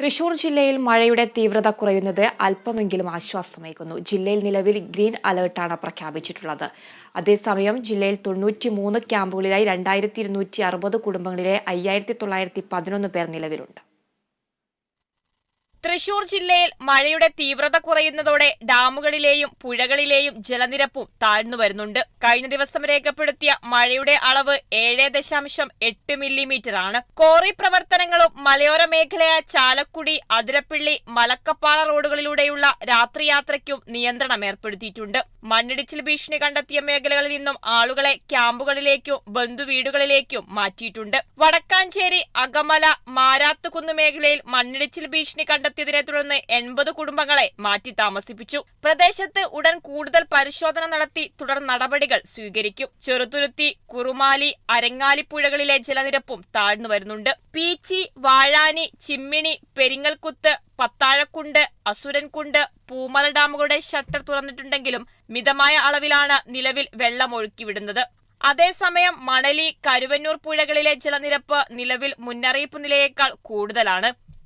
തൃശൂർ ജില്ലയിൽ മഴയുടെ തീവ്രത കുറയുന്നത് അല്പമെങ്കിലും ആശ്വാസമേകുന്നു. ജില്ലയിൽ നിലവിൽ ഗ്രീൻ അലേർട്ടാണ് പ്രഖ്യാപിച്ചിട്ടുള്ളത്. അതേസമയം ജില്ലയിൽ തൊണ്ണൂറ്റി മൂന്ന് ക്യാമ്പുകളിലായി രണ്ടായിരത്തി ഇരുന്നൂറ്റി അറുപത് കുടുംബങ്ങളിലെ അയ്യായിരത്തി തൊള്ളായിരത്തി പതിനൊന്ന് പേർ നിലവിലുണ്ട്. തൃശൂർ ജില്ലയിൽ മഴയുടെ തീവ്രത കുറയുന്നതോടെ ഡാമുകളിലെയും പുഴകളിലെയും ജലനിരപ്പും താഴ്ന്നു വരുന്നുണ്ട്. കഴിഞ്ഞ ദിവസം രേഖപ്പെടുത്തിയ മഴയുടെ അളവ് ഏഴ് ദശാംശം എട്ട് മില്ലിമീറ്റർ ആണ് കോറി പ്രവർത്തനങ്ങളും മലയോര മേഖലയായ ചാലക്കുടി അതിരപ്പിള്ളി മലക്കപ്പാറ റോഡുകളിലൂടെയുള്ള രാത്രിയാത്രയ്ക്കും നിയന്ത്രണം ഏർപ്പെടുത്തിയിട്ടുണ്ട്. മണ്ണിടിച്ചിൽ ഭീഷണി കണ്ടെത്തിയ മേഖലകളിൽ നിന്നും ആളുകളെ ക്യാമ്പുകളിലേക്കും ബന്ധുവീടുകളിലേക്കും മാറ്റിയിട്ടുണ്ട്. വടക്കാഞ്ചേരി അകമല മാരാത്തുകുന്ന് മേഖലയിൽ മണ്ണിടിച്ചിൽ ഭീഷണി കണ്ടെത്തിയതിനെ തുടർന്ന് എൺപത് കുടുംബങ്ങളെ മാറ്റി താമസിപ്പിച്ചു. പ്രദേശത്ത് ഉടൻ കൂടുതൽ പരിശോധന നടത്തി തുടർ നടപടികൾ സ്വീകരിക്കും. ചെറുതുരുത്തി കുറുമാലി അരങ്ങാലി പുഴകളിലെ ജലനിരപ്പും താഴ്ന്നു വരുന്നുണ്ട്. പീച്ചി വാഴാനി ചിമ്മിണി പെരിങ്ങൽക്കുത്ത് പത്താഴക്കുണ്ട് അസുരൻകുണ്ട് പൂമല ഡാമുകളുടെ ഷട്ടർ തുറന്നിട്ടുണ്ടെങ്കിലും മിതമായ അളവിലാണ് നിലവിൽ വെള്ളം ഒഴുക്കിവിടുന്നത്. അതേസമയം മണലി കരുവന്നൂർ പുഴകളിലെ ജലനിരപ്പ് നിലവിൽ മുന്നറിയിപ്പ് നിലയേക്കാൾ കൂടുതലാണ്.